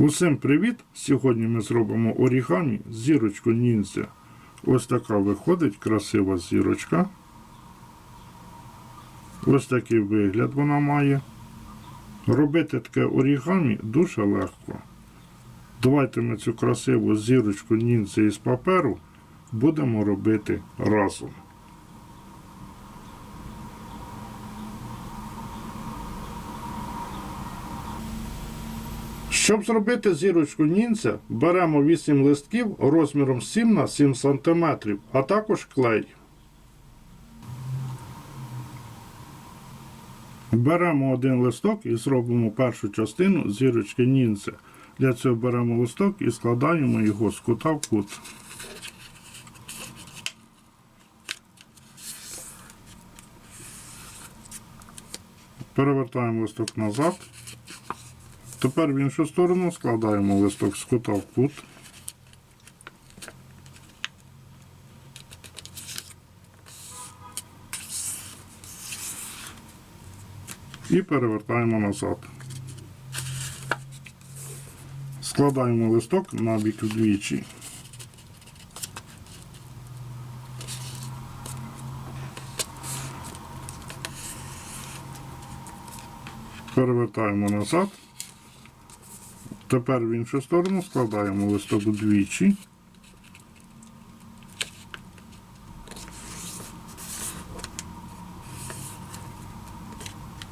Усім привіт! Сьогодні ми зробимо орігамі зірочку ніндзя. Ось така виходить красива зірочка. Ось такий вигляд вона має. Робити таке орігамі дуже легко. Давайте ми цю красиву зірочку ніндзя із паперу будемо робити разом. Щоб зробити зірочку ніндзя, беремо 8 листків розміром 7 на 7 см, а також клей. Беремо один листок і зробимо першу частину зірочки ніндзя. Для цього беремо листок і складаємо його з кута в кут. Перевертаємо листок назад. Тепер в іншу сторону складаємо листок з кута в кут. І перевертаємо назад. Складаємо листок на бік вдвічі. Перевертаємо назад. Тепер в іншу сторону складаємо листок удвічі.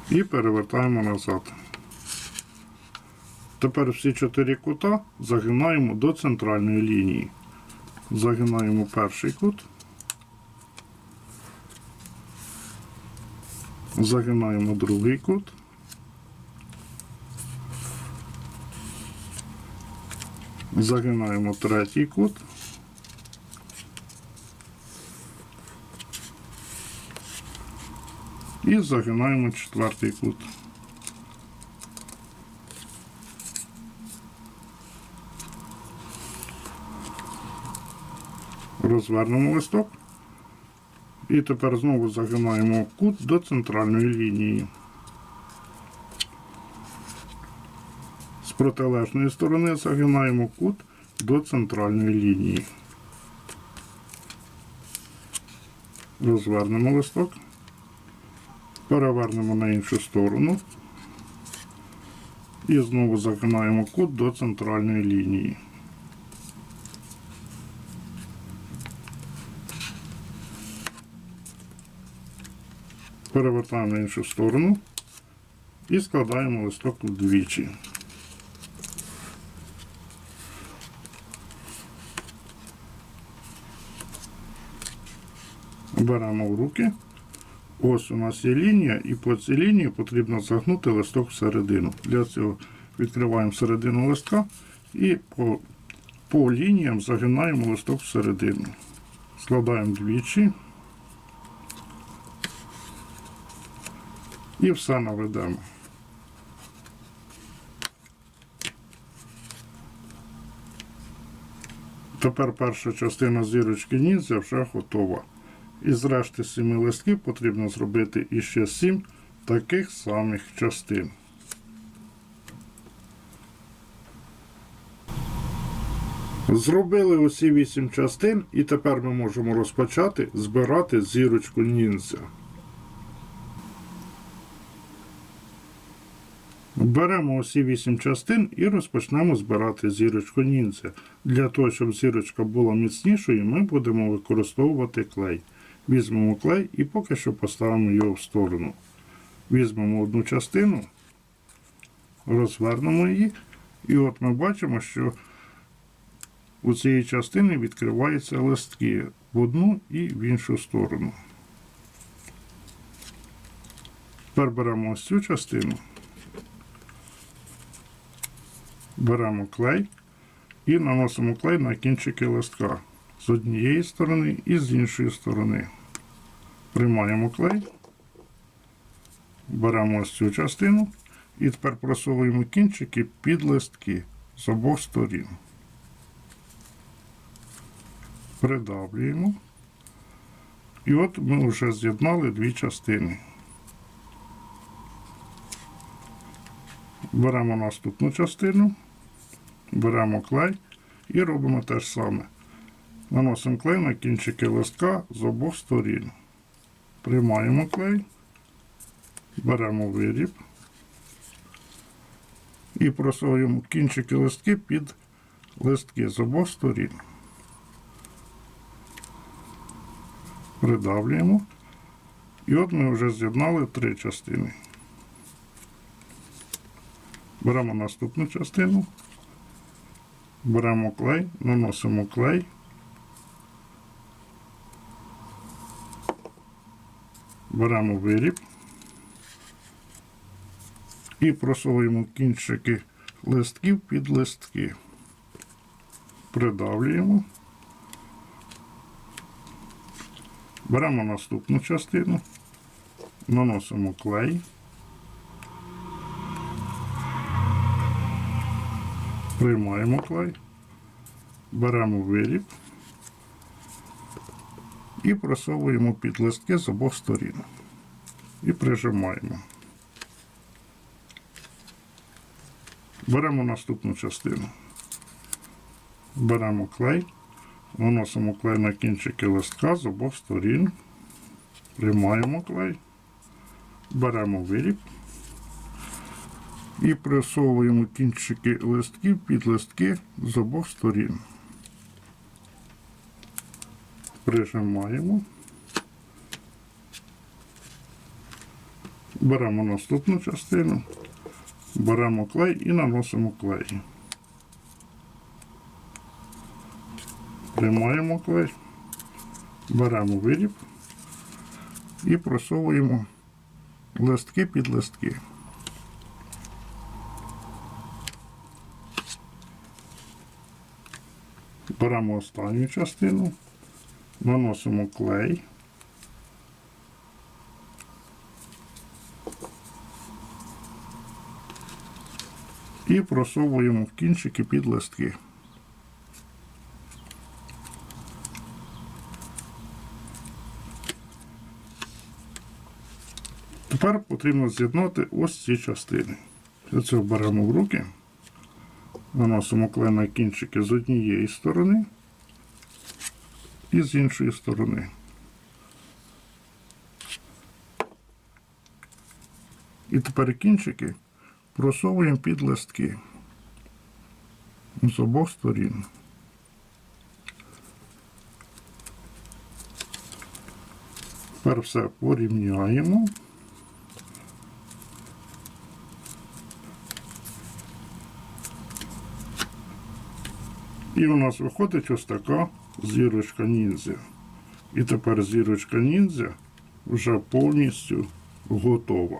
І перевертаємо назад. Тепер всі чотири кута загинаємо до центральної лінії. Загинаємо перший кут. Загинаємо другий кут. Загинаємо третій кут. І загинаємо четвертий кут. Розвернемо листок. І тепер знову загинаємо кут до центральної лінії. Протилежної сторони загинаємо кут до центральної лінії. Розвернемо листок. Перевернемо на іншу сторону. І знову загинаємо кут до центральної лінії. Перевертаємо на іншу сторону і складаємо листок вдвічі. Беремо в руки. Ось у нас є лінія, і по цій лінії потрібно загнути листок всередину. Для цього відкриваємо середину листка і по, по лініям загинаємо листок всередину. Складаємо двічі і все наведемо. Тепер перша частина зірочки ніндзя вже готова. Із решти семи листків потрібно зробити іще сім таких самих частин. Зробили усі вісім частин, і тепер ми можемо розпочати збирати зірочку ніндзя. Беремо усі вісім частин і розпочнемо збирати зірочку ніндзя. Для того, щоб зірочка була міцнішою, ми будемо використовувати клей. Візьмемо клей і поки що поставимо його в сторону. Візьмемо одну частину, розвернемо її, і от ми бачимо, що у цієї частини відкриваються листки в одну і в іншу сторону. Тепер беремо ось цю частину, беремо клей і наносимо клей на кінчики листка з однієї сторони і з іншої сторони. Приймаємо клей, беремо ось цю частину і тепер просовуємо кінчики під листки з обох сторін. Придавлюємо. І от ми вже з'єднали дві частини. Беремо наступну частину беремо клей і робимо те ж саме. Наносимо клей на кінчики листка з обох сторін. Приймаємо клей, беремо виріб і просовуємо кінчики листки під листки з обох сторін. Придавлюємо. І от ми вже з'єднали три частини. Беремо наступну частину, беремо клей, наносимо клей. Беремо виріб і просовуємо кінчики листків під листки. Придавлюємо. Беремо наступну частину, наносимо клей. Приймаємо клей, беремо виріб і просовуємо під листки з обох сторін. І прижимаємо. Беремо наступну частину. Беремо клей, наносимо клей на кінчики листка з обох сторін. Приймаємо клей, беремо виріб і присовуємо кінчики листків під листки з обох сторін. Прижимаємо. Беремо наступну частину, беремо клей і наносимо клей. Приймаємо клей, беремо виріб і просовуємо листки під листки. Беремо останню частину, наносимо клей. І просовуємо в кінчики під листки. Тепер потрібно з'єднати ось ці частини. Для цього беремо в руки, наносимо клей на кінчики з однієї сторони і з іншої сторони. І тепер кінчики просовуємо під листки з обох сторін. Тепер все порівняємо. І у нас виходить ось така зірочка ніндзя. І тепер зірочка ніндзя вже повністю готова.